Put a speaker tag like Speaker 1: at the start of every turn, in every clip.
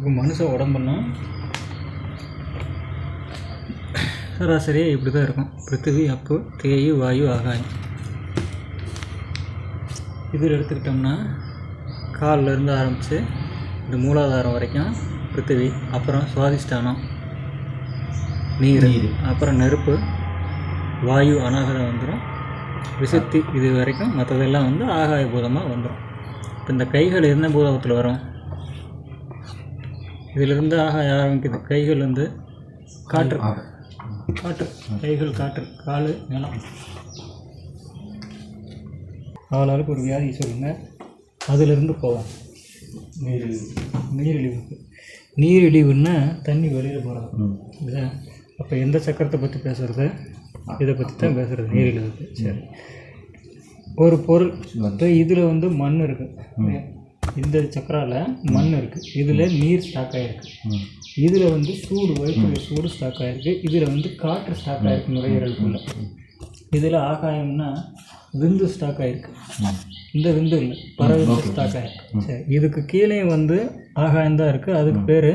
Speaker 1: இப்போ மனுஷ உடம்புன்னா சராசரியாக இப்படி தான் இருக்கும். பிருத்திவி அப்பு தேயு வாயு ஆகாயம். இதில் எடுத்துக்கிட்டோம்னா கால்ல இருந்து ஆரம்பித்து இந்த மூலாதாரம் வரைக்கும் பிருத்திவி அப்புறம் சுவாதிஷ்டானம் நீர் அப்புறம் நெருப்பு வாயு அனாகரம் வந்துடும் விசுத்தி இது வரைக்கும் மற்றதெல்லாம் வந்து ஆகாய பூதமாக வந்துடும் இப்போ இந்த கைகள் என்ன பூதத்தில் வரும்? இதிலிருந்து ஆரம்பிக்குது. கைகள் வந்து காற்று. காற்று. கைகள் காற்று கால் நிலம். ஆளாளுக்கு ஒரு வியாதி சொல்லுங்கள் அதிலிருந்து போவோம் நீரிழிவு. நீரிழிவுக்கு நீரிழிவுன்னா தண்ணி வெளியில் போகிறது இல்லை அப்போ எந்த சக்கரத்தை பற்றி பேசுறது? இதை பற்றி தான் பேசுகிறது நீரிழிவுக்கு சரி. ஒரு பொருள். இதில் வந்து மண் இருக்குது இந்த சக்கரால மண் இருக்குது இதில் நீர் ஸ்டாக் ஆகிருக்கு இதில் வந்து சூடு வயிற்றுல சூடு ஸ்டாக் ஆகிருக்கு இதில் வந்து காற்று ஸ்டாக் ஆகிருக்கு நுரையீரலுக்குள்ள. இதில் ஆகாயம்னா விந்து ஸ்டாக் ஆகிருக்கு இந்த விந்து இல்லை பறவை ஸ்டாக் ஆகிருக்கு சரி இதுக்கு கீழே வந்து ஆகாயம் தான் இருக்குது அதுக்கு பேர்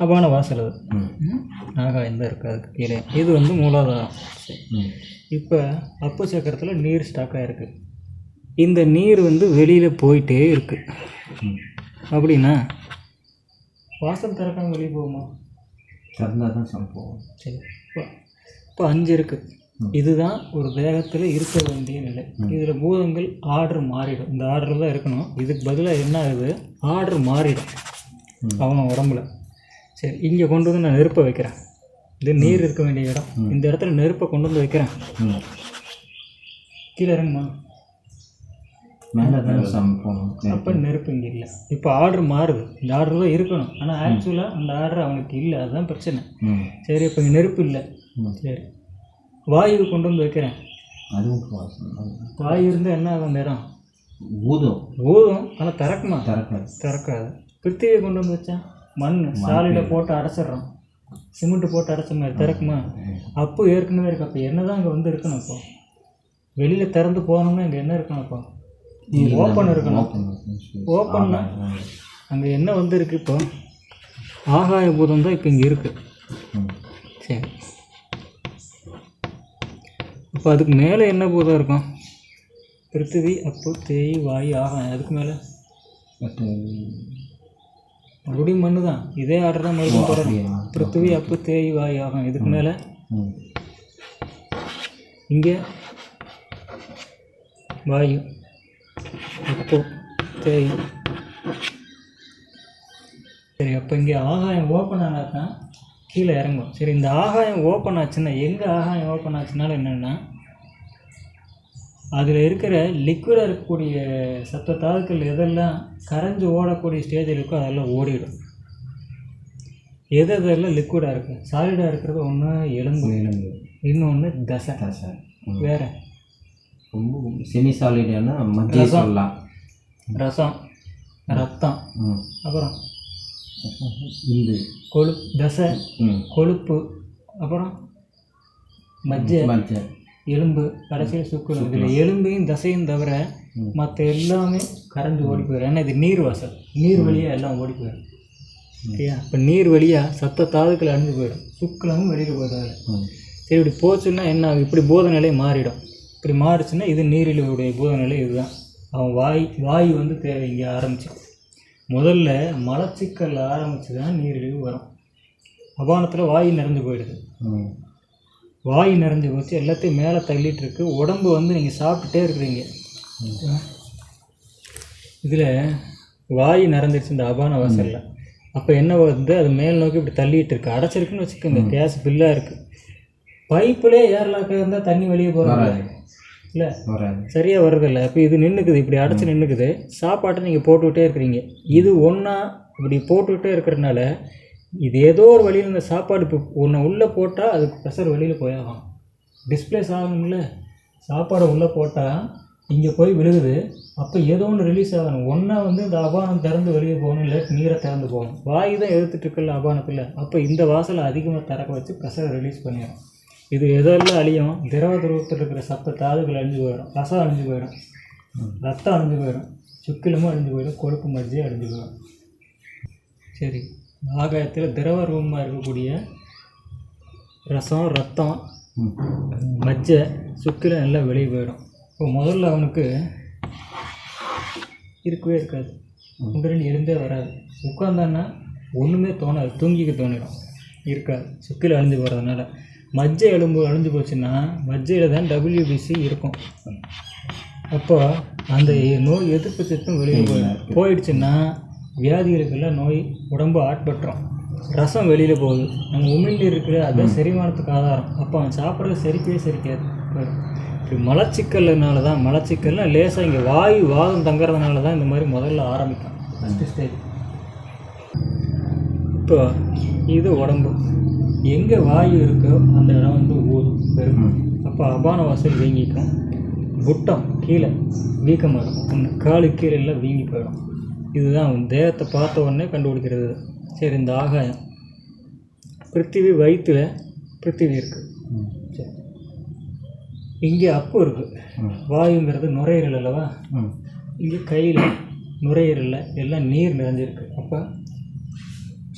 Speaker 1: அபான வாசல் அது. ஆகாயம் தான் இருக்குது அதுக்கு கீழே. இது வந்து மூலாதாரம். சரி. இப்போ அப்பு சக்கரத்தில் நீர் ஸ்டாக் ஆகிருக்கு இந்த நீர் வந்து வெளியில் போயிட்டே இருக்கு. அப்படின்னா? வாசல் திறக்காம வெளியே போகுமா?
Speaker 2: திறந்தால் தான் சம்பவம்
Speaker 1: சரி. இப்போ இப்போ அஞ்சு இருக்குது இதுதான் ஒரு தேகத்தில் இருக்க வேண்டிய நிலை. இதில் பூதங்கள் ஆர்டர் மாறிடும். இந்த ஆர்டர் தான் இருக்கணும். இதுக்கு பதிலாக என்ன ஆகுது? ஆர்டர் மாறிடும். அவன் உடம்புல. சரி இங்கே கொண்டு வந்து நான் நெருப்பை வைக்கிறேன். இது நீர் இருக்க வேண்டிய இடம். இந்த இடத்துல நெருப்பை கொண்டு வந்து வைக்கிறேன். கீழே இறங்குமா?
Speaker 2: மேலே தான் சம்பவம்
Speaker 1: அப்போ நெருப்பு இங்கே இல்லை. இப்போ ஆர்டர் மாறுது. இந்த ஆர்டர் தான் இருக்கணும். ஆனால் ஆக்சுவலாக அந்த ஆர்டர் அவனுக்கு இல்லை. அதுதான் பிரச்சனை. சரி இப்போ இங்கே நெருப்பு இல்லை. சரி. வாயு கொண்டு வந்து வைக்கிறேன்.
Speaker 2: அதுவும்
Speaker 1: வாயு இருந்தால் என்ன ஆகும் நேரம்?
Speaker 2: ஊதும்.
Speaker 1: ஊதும். ஆனால் திறக்குமா?
Speaker 2: திறக்காது.
Speaker 1: திறக்காது. பிருத்திவியை கொண்டு வந்து வச்சா? மண் சாலையில் போட்டு அடைச்சிடுறோம் சிமெண்ட் போட்டு அடைச்ச மாதிரி திறக்குமா? அப்போ ஏற்கனவே இருக்கு. அப்போ என்ன தான் அங்கே வந்து இருக்கணும் இப்போ? வெளியில் திறந்து போனோம்னா இங்கே என்ன இருக்கணும் இப்போ ஓப்பன் இருக்கணும். ஓப்பன்னா அங்கே என்ன வந்து இப்போ? ஆகாய பூதம் தான் இப்போ இங்கே இருக்குது சரி. இப்போ அதுக்கு மேலே என்ன பூதம் இருக்கும்? பிருத்திவி அப்பு தேய் வாயு ஆகாயம். அதுக்கு மேலே? மறுபடியும் மண்ணு தான். இதே ஆர்டர் தான் மறுபடியும் தொடரும் பிருத்திவி அப்பு தேய் வாயு ஆகாயம். இதுக்கு மேலே? இங்கே? வாயு. அப்பு தேய் சரி அப்போ இங்கே ஆகாயம் ஓப்பன் ஆனாதான் கீழே இறங்கும். சரி இந்த ஆகாயம் ஓப்பன் ஆச்சுன்னா எங்கே ஆகாயம் ஓப்பன் ஆச்சுனாலும் என்னென்னா அதில் இருக்கிற லிக்விடாக இருக்கக்கூடிய சத்த தாதுக்கள் எதெல்லாம் கரைஞ்சு ஓடக்கூடிய ஸ்டேஜில் இருக்கோ அதெல்லாம் ஓடிடும். எது எதெல்லாம் லிக்விடாக இருக்குது சாலிடாக இருக்கிறது ஒன்று எலும்பு
Speaker 2: எலும்பு.
Speaker 1: இன்னொன்று தசை.
Speaker 2: தசை.
Speaker 1: வேற
Speaker 2: ரொம்ப செமி சாலிடான மத்திய சொல்லலாம்
Speaker 1: ரசம் ரத்தம் அப்புறம்
Speaker 2: இந்து
Speaker 1: கொழுப்பு தசை கொழுப்பு அப்புறம் மஜ்ஜை
Speaker 2: மஞ்சள்.
Speaker 1: எலும்பு கடைசியில் சுக்குலம் இதில் எலும்பையும் தசையும் தவிர. மற்ற எல்லாமே கரைஞ்சு ஓடி போயிடும் ஏன்னா இது நீர் வாசல். நீர் வழியாக எல்லாம் ஓடி போயிடும் சரியா? இப்போ நீர் வழியாக சத்த தாதுக்கள் அழிஞ்சு போயிடும். சுக்குலமும் வெளியில் போயிடும்
Speaker 2: ம்.
Speaker 1: சரி இப்படி போச்சுன்னா என்ன இப்படி போத நிலை மாறிடும். இப்படி மாறிச்சுன்னா இது நீரிழிவுடைய போத நிலை இதுதான். அவன் வாய் வாய் வந்து தேவை இங்கே ஆரம்பிச்சு. முதல்ல மலச்சிக்கல் ஆரம்பிச்சு தான் நீரிழிவு வரும். அபானத்தில் வாய் நிறைஞ்சு போயிடுது. வாய் நிறைஞ்சு போச்சு எல்லாத்தையும் மேலே தள்ளிட்டு இருக்கு உடம்பு வந்து நீங்கள் சாப்பிட்டுட்டே இருக்கிறீங்க. இதில் வாய் நிறைஞ்சிருச்சு இந்த அபான வாசலில். அப்போ என்ன வந்து அது மேல் நோக்கி இப்படி தள்ளிட்டு இருக்கு. அடைச்சிருக்குன்னு வச்சுக்கோங்க கேஸ் பில்லாக இருக்குது பைப்புலே ஏர்லாக்க இருந்தால் தண்ணி வெளியே
Speaker 2: வராது.
Speaker 1: இல்லை. சரியாக வர்றதில்ல அப்போ இது நின்றுக்குது இப்படி அடைச்சி நின்றுக்குது சாப்பாட்டை நீங்கள் போட்டுக்கிட்டே இருக்கிறீங்க. இது ஒன்றா இப்படி போட்டுக்கிட்டே இருக்கிறனால இது ஏதோ ஒரு வழியில் இந்த சாப்பாடு இப்போ ஒன்று உள்ளே போட்டால் அதுக்கு ப்ரெஷர் வெளியில் போயாகும் டிஸ்பிளேஸ் ஆகணும்ல. சாப்பாடை உள்ளே போட்டால் இங்கே போய் விழுகுது. அப்போ ஏதோ ஒன்று ரிலீஸ் ஆகணும். ஒன்றா வந்து இந்த அபானம் திறந்து வெளியே போகணும் இல்லை நீரை திறந்து போகணும். வாய் தான் எதிர்த்துட்டு இருக்குல்ல அபானத்தில். அப்போ இந்த வாசலை அதிகமாக திறக்க வச்சு ப்ரெஷரை ரிலீஸ் பண்ணிடும் இது எதெல்லாம் அழியும்? திரவ துருவத்தில் இருக்கிற சத்த தாதுகள் அழிஞ்சு போயிடும். ரசம் அழிஞ்சு போயிடும். ரத்தம் அழிஞ்சு போயிடும். சுக்கிலமும் அழிஞ்சு போயிடும். கொழுப்பு மஜ்ஜை அழிஞ்சு போயிடும். சரி. ஆகாயத்தில் திரவ ரூபமாக இருக்கக்கூடிய ரசம் ரத்தம் மஜ்ஜை சுக்கிலம் எல்லாம் வெளியே போயிடும். இப்போ முதல்ல அவனுக்கு இருக்கவே இருக்காது. உடனே இருந்தே வராது. உட்காந்தான்னா ஒன்றுமே தோணாது. தூங்கிக்க தோணிடும். இருக்காது. சுக்கில் அழிஞ்சு போகிறதுனால மஜ்ஜை எலும்பு அழிஞ்சு போச்சுன்னா மஜ்ஜையில் தான் டபிள்யூபிசி இருக்கும். அப்போ அந்த நோய் எதிர்ப்பு சத்தும் வெளியில் போயிடும் போயிடுச்சுன்னா வியாதிகளுக்கெல்லாம் நோய் உடம்பு ஆட்பட்டுரும். ரசம் வெளியில் போகுது. நம்ம உமிழ்நீர் இருக்குது அதுதான் செரிமானத்துக்கு ஆதாரம். அப்போ அவன் சாப்பிட்றது செரிக்கவே செரிக்காது. போயிடும் இப்போ மலச்சிக்கல்னால தான் மலச்சிக்கல்னா லேசாக இங்கே வாயு வாதம் தங்குறதுனால தான் இந்த மாதிரி முதல்ல ஆரம்பிக்கும். ஃபஸ்ட்டு ஸ்டேஜ் இப்போ இது உடம்பு. எங்கே வாயு இருக்கோ அந்த இடம் வந்து ஊதும் பெருக்கும் அப்போ அபான வாசல் வீங்கிக்கும். குட்டம் கீழே வீக்கமாக இருக்கும் ஒன்று காலு கீழே எல்லாம் வீங்கி போயிடும். இதுதான் தேகத்தை பார்த்த உடனே கண்டுபிடிக்கிறது. சரி இந்த ஆகாயம். பிருத்திவி வயிற்றுல பிருத்திவி இருக்குது சரி. இங்கே அப்பு இருக்குது வாயுங்கிறது நுரையீரல் அல்லவா? இங்கே கையில் நுரையீரலில் எல்லாம் நீர் நிறைஞ்சிருக்கு. அப்போ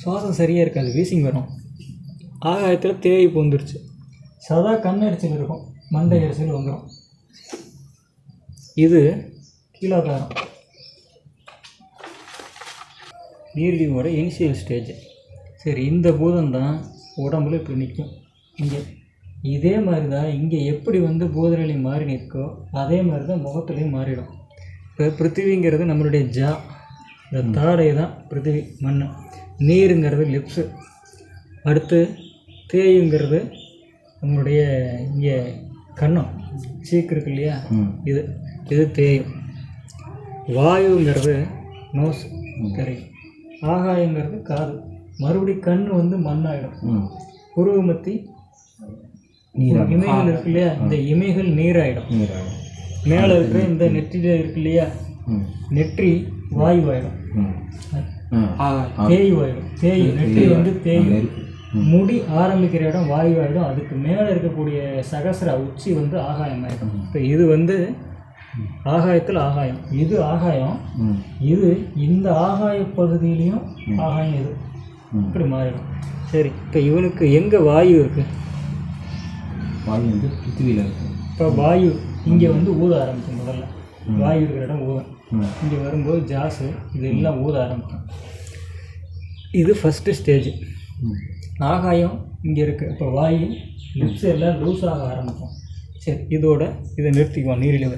Speaker 1: சுவாசம் சரியாக இருக்காது. வீசிங் வரும். ஆகாயத்தில் தேய் பூந்துருச்சு. சதா கண்ணெரிச்சல் இருக்கும் மண்டை எரிச்சல் வந்துடும் இது கீழாகாரம் நீரிழிவோட இனிஷியல் ஸ்டேஜ் சரி இந்த பூதம் தான் உடம்புல இப்போ நிற்கும் இங்கே. இதே மாதிரி தான் இங்கே எப்படி வந்து பூதநிலை மாறி நிற்கோ அதே மாதிரி தான் முகத்துலேயும் மாறிடும். இப்போ பிருத்திவிங்கிறது நம்மளுடைய ஜா. இந்த தாடை தான் பிருத்திவி மண் நீருங்கிறது லிப்ஸு அடுத்து தேயுங்கிறது நம்மளுடைய இங்கே கன்னம் சீக்கு இருக்கு இல்லையா? இது இது தேயும் வாயுங்கிறது நோஸ் தெரியும் ஆகாயங்கிறது காது. மறுபடி கண் வந்து மண்ணாயிடும். புருவமத்தி இமைகள் இருக்கு இல்லையா? இந்த இமைகள் நீராயிடும். மேலே இருக்கிற இந்த நெற்றில இருக்கு இல்லையா? நெற்றி வாயுவாயிடும். தேய்வாயிடும். தேய் நெற்றி வந்து
Speaker 2: இருக்கு
Speaker 1: முடி ஆரம்பிக்கிற இடம் வாயுவாயிடும் அதுக்கு மேலே இருக்கக்கூடிய சகசிர உச்சி வந்து ஆகாயமாயிடும் இப்போ இது வந்து ஆகாயத்தில் ஆகாயம். இது ஆகாயம் இது இந்த ஆகாய பகுதியிலையும் ஆகாயம் இது. இப்படி மாறிடும். சரி இப்போ இவனுக்கு எங்கே வாயு இருக்கு?
Speaker 2: வாயு வந்து பிருத்திவியில் இருக்கு.
Speaker 1: இப்போ வாயு இங்கே வந்து ஊத ஆரம்பிக்கும் முதல்ல. வாயு இருக்கிற இடம் ஊதும் இங்கே வரும்போது ஜாஸு இது எல்லாம் ஊத ஆரம்பிக்கும். இது ஃபஸ்ட்டு ஸ்டேஜ்
Speaker 2: நாகாயம்
Speaker 1: ஆகாயம் இங்கே இருக்குது இப்போ வாயு லிப்ஸ் எல்லாம் லூஸ் ஆக ஆரம்பிக்கும். சரி இதோட இதை நிறுத்திக்குவோம் நீரிழிவு.